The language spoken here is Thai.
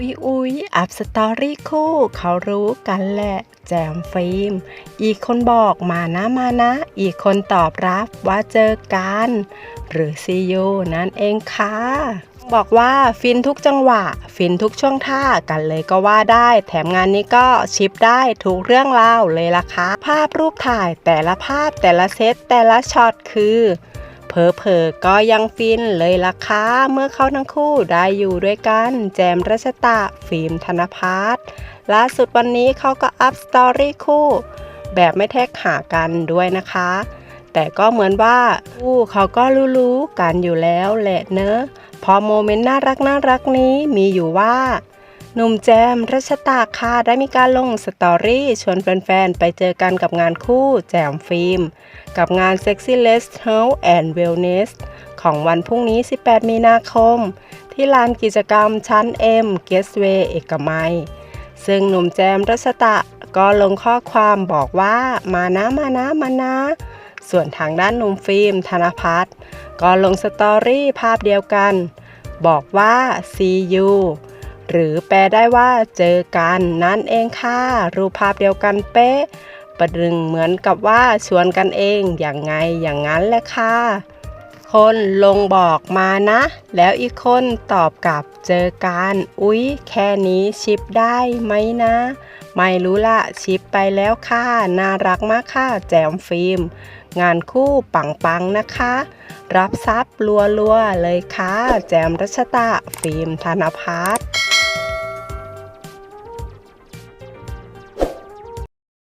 อุ๊ยอุ๊ยอัพสตอรี่คู่ เขารู้กันแหละ แจมฟิล์ม อีกคนบอกมานะมานะ อีกคนตอบรับว่าเจอกัน หรือซียูนั่นเองค่ะบอกว่าฟินทุกจังหวะ ฟินทุกช่วงท่ากันเลยก็ว่าได้ แถมงานนี้ก็ชิปได้ทุกเรื่องราวเลยล่ะค่ะภาพรูปถ่ายแต่ละภาพแต่ละเซตแต่ละช็อตคือ เพอเพอก็ยังฟินเลยล่ะค่ะเมื่อเขาทั้งคู่ได้อยู่ด้วยกัน แจมรัชตะ ฟิล์มธนพัฒน์ล่าสุดวันนี้เขาก็อัพสตอรี่คู่ แบบไม่แท็กหากันด้วยนะคะ แต่ก็เหมือนว่าคู่เขาก็รู้ๆกันอยู่แล้วแหละเนอะพอโมเมนต์น่ารักน่ารักนี้มีอยู่ว่า หนุ่มแจมรัชตาค่ะได้มีการลงสตอรี่ชวนแฟนๆ ไปเจอกันกับงานคู่แจมฟิล์ม กับงาน Sexy Less Health and Wellness ของวันพรุ่งนี้ 18 มีนาคม ที่ลานกิจกรรมชั้น M g u e s t w a y เอกมัย ซึ่งหนุ่มแจมรัชตะก็ลงข้อความบอกว่ามานะมานะมานะส่วนทางด้านหนุ่มฟิล์มธนพัฒน์ก็ลงสตอรี่ภาพเดียวกัน บอกว่า see you หรือแปลได้ว่าเจอกันนั่นเองค่ะ รูปภาพเดียวกันเป๊ะ ประดึงเหมือนกับว่าชวนกันเองอย่างไงอย่างนั้นแหละค่ะ คนลงบอกมานะ แล้วอีกคนตอบกลับเจอกันอุ๊ย แค่นี้ชิปได้ไหมนะ ไม่รู้ละชิปไปแล้วค่ะ น่ารักมากค่ะ แจมฟิล์ม งานคู่ปังๆนะคะรับทรัพย์รัวๆ เลยค่ะ แจมรัชตะ ฟิล์มธนพัฒน์